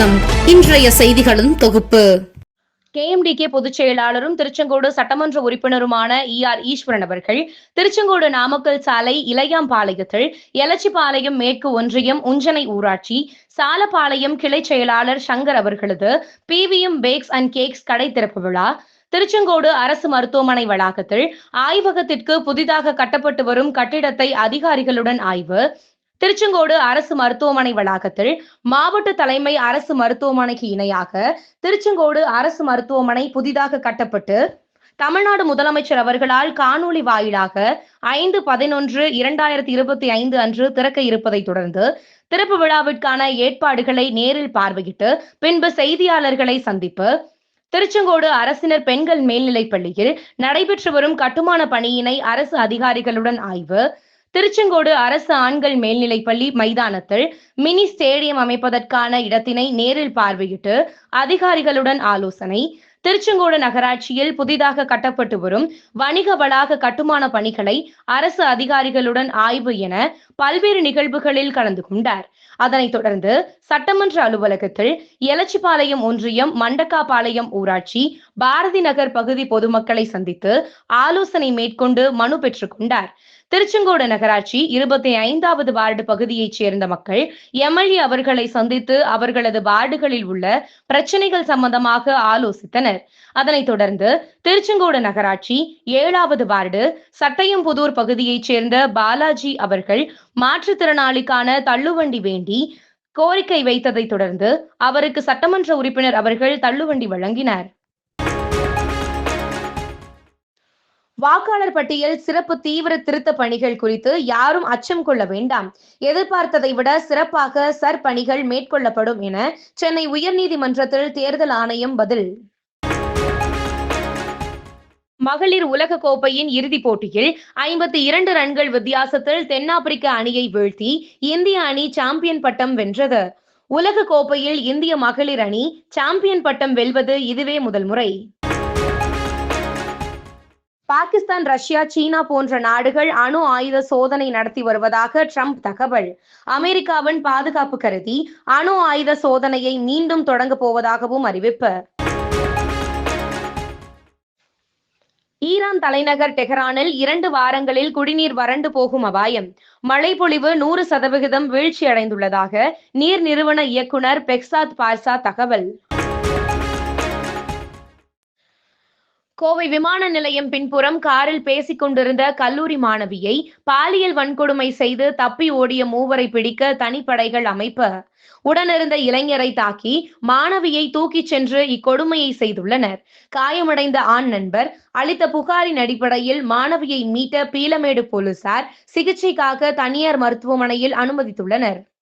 வணக்கம். இன்றைய செய்திகளின் தொகுப்பு. கேஎம்டிகே பொதுச் செயலாளரும் திருச்செங்கோடு சட்டமன்ற உறுப்பினருமான இ ஆர் ஈஸ்வரன் அவர்கள் திருச்செங்கோடு நாமக்கல் சாலை இளையாம்பாளையத்தில் எலச்சிபாளையம் மேற்கு ஒன்றியம் உஞ்சனை ஊராட்சி சாலப்பாளையம் கிளை செயலாளர் சங்கர் அவர்களது பிவிஎம் பேக்ஸ் அண்ட் கேக்ஸ் கடை திறப்பு விழா திருச்செங்கோடு அரசு மருத்துவமனை வளாகத்தில் ஆய்வகத்திற்கு புதிதாக கட்டப்பட்டு வரும் கட்டிடத்தை அதிகாரிகளுடன் ஆய்வு திருச்செங்கோடு அரசு மருத்துவமனை வளாகத்தில் மாவட்ட தலைமை அரசு மருத்துவமனைக்கு இணையாக திருச்செங்கோடு அரசு மருத்துவமனை புதிதாக கட்டப்பட்டு தமிழ்நாடு முதலமைச்சர் அவர்களால் காணொளி வாயிலாக ஐந்து பதினொன்று இரண்டாயிரத்தி இருபத்தி ஐந்து அன்று திறக்க இருப்பதை தொடர்ந்து திறப்பு விழாவிற்கான ஏற்பாடுகளை நேரில் பார்வையிட்டு பின்பு செய்தியாளர்களை சந்திப்பு திருச்செங்கோடு அரசினர் பெண்கள் மேல்நிலைப் பள்ளியில் நடைபெற்று வரும் கட்டுமான பணியினை அரசு அதிகாரிகளுடன் ஆய்வு திருச்செங்கோடு அரசு ஆண்கள் மேல்நிலைப்பள்ளி மைதானத்தில் மினி ஸ்டேடியம் அமைப்பதற்கான இடத்தினை நேரில் பார்வையிட்டு அதிகாரிகளுடன் ஆலோசனை. திருச்செங்கோடு நகராட்சியில் புதிதாக கட்டப்பட்டு வரும் வணிக வளாக கட்டுமான பணிகளை அரசு அதிகாரிகளுடன் ஆய்வு என பல்வேறு நிகழ்வுகளில் கலந்து கொண்டார். அதனைத் தொடர்ந்து சட்டமன்ற அலுவலகத்தில் எலச்சிபாளையம் ஒன்றியம் மண்டக்காபாளையம் ஊராட்சி பாரதி நகர் பகுதி பொதுமக்களை சந்தித்து ஆலோசனை மேற்கொண்டு மனு பெற்றுக் கொண்டார். திருச்செங்கோடு நகராட்சி இருபத்தி ஐந்தாவது வார்டு பகுதியைச் சேர்ந்த மக்கள் எம்எல்ஏ அவர்களை சந்தித்து அவர்களது வார்டுகளில் உள்ள பிரச்சனைகள் சம்பந்தமாக ஆலோசித்தனர். அதனைத் தொடர்ந்து திருச்செங்கோடு நகராட்சி ஏழாவது வார்டு சட்டயம்புதூர் பகுதியைச் சேர்ந்த பாலாஜி அவர்கள் மாற்றுத்திறனாளிக்கான தள்ளுவண்டி வேண்டி கோரிக்கை வைத்ததைத் தொடர்ந்து அவருக்கு சட்டமன்ற உறுப்பினர் அவர்கள் தள்ளுவண்டி வழங்கினார். வாக்காளர் பட்டியல் சிறப்பு தீவிர திருத்த பணிகள் குறித்து யாரும் அச்சம் கொள்ள வேண்டாம். எதிர்பார்த்ததை விட சிறப்பாக சர் பணிகள் மேற்கொள்ளப்படும் என சென்னை உயர்நீதிமன்றத்தில் தேர்தல் ஆணையம் பதில். மகளிர் உலக கோப்பையின் இறுதிப் போட்டியில் ஐம்பத்தி இரண்டு ரன்கள் வித்தியாசத்தில் தென்னாப்பிரிக்க அணியை வீழ்த்தி இந்திய அணி சாம்பியன் பட்டம் வென்றது. உலக கோப்பையில் இந்திய மகளிர் அணி சாம்பியன் பட்டம் வெல்வது இதுவே முதல் முறை. பாகிஸ்தான் ரஷ்யா சீனா போன்ற நாடுகள் அணு ஆயுத சோதனை நடத்தி வருவதாக ட்ரம்ப் தகவல். அமெரிக்காவின் பாதுகாப்பு கருதி அணு ஆயுத சோதனையை மீண்டும் தொடங்க போவதாகவும் அறிவிப்பு. ஈரான் தலைநகர் டெஹரானில் இரண்டு வாரங்களில் குடிநீர் வறண்டு போகும் அபாயம். மழைப்பொழிவு நூறு சதவிகிதம் வீழ்ச்சியடைந்துள்ளதாக நீர் நிறுவன இயக்குனர் பெக்சாத் பார்சா தகவல். கோவை விமான நிலையம் பின்புறம் காரில் பேசிக் கொண்டிருந்த கல்லூரி மாணவியை பாலியல் வன்கொடுமை செய்து தப்பி ஓடிய மூவரை பிடிக்க தனிப்படைகள் அமைப்பு. உடனிருந்த இளைஞரை தாக்கி மாணவியை தூக்கிச் சென்று இக்கொடுமையை செய்துள்ளனர். காயமடைந்த ஆண் நண்பர் அளித்த புகாரின் அடிப்படையில் மாணவியை மீட்ட பீலமேடு போலீசார் சிகிச்சைக்காக தனியார் மருத்துவமனையில் அனுமதித்துள்ளனர்.